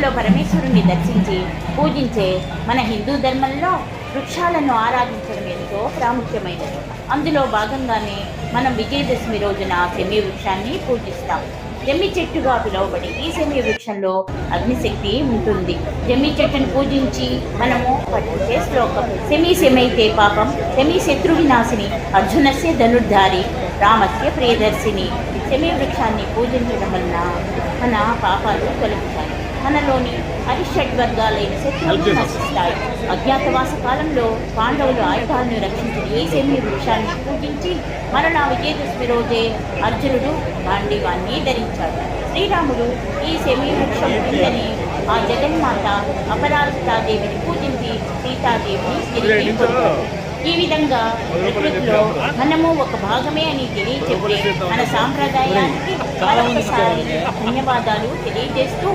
అందులో పరమేశ్వరుణ్ణి దర్శించి పూజించే మన హిందూ ధర్మంలో వృక్షాలను ఆరాధించడం ఎంతో ప్రాముఖ్యమైనది. అందులో భాగంగానే మనం విజయదశమి రోజున సెమి వృక్షాన్ని పూజిస్తాం. జమ్మి చెట్టుగా పిలువబడి ఈ సెమి వృక్షంలో అగ్నిశక్తి ఉంటుంది. జమ్మి చెట్టును పూజించి మనము పఠించే శ్లోకం. సెమి సెమైతే పాపం సెమి శత్రు వినాశిని అర్జునస్య ధనుర్ధారి రామస్య ప్రియదర్శిని. సెమి వృక్షాన్ని పూజించడం వలన మన పాపాలు తొలగుతాయి మనలోని అరిషడ్ వర్గాలైన శత్రువులు నశిస్తాయి. అజ్ఞాతవాస కాలంలో పాండవులు ఆయుధాలను రక్షించిన ఈ సెమి వృక్షాన్ని పూజించి మరణ విజయదశమి రోజే అర్జునుడు గాంధీవాన్ని ధరించాడు. శ్రీరాముడు ఈ సెమి వృక్షం కిందని ఆ జగన్మాత అపరాజితాదేవిని పూజించి సీతాదేవిని తిరిగి. ఈ విధంగా ప్రకృతిలో మనము ఒక భాగమే అని తెలియచెప్పే మన సాంప్రదాయానికి మరొకసారి ధన్యవాదాలు తెలియజేస్తూ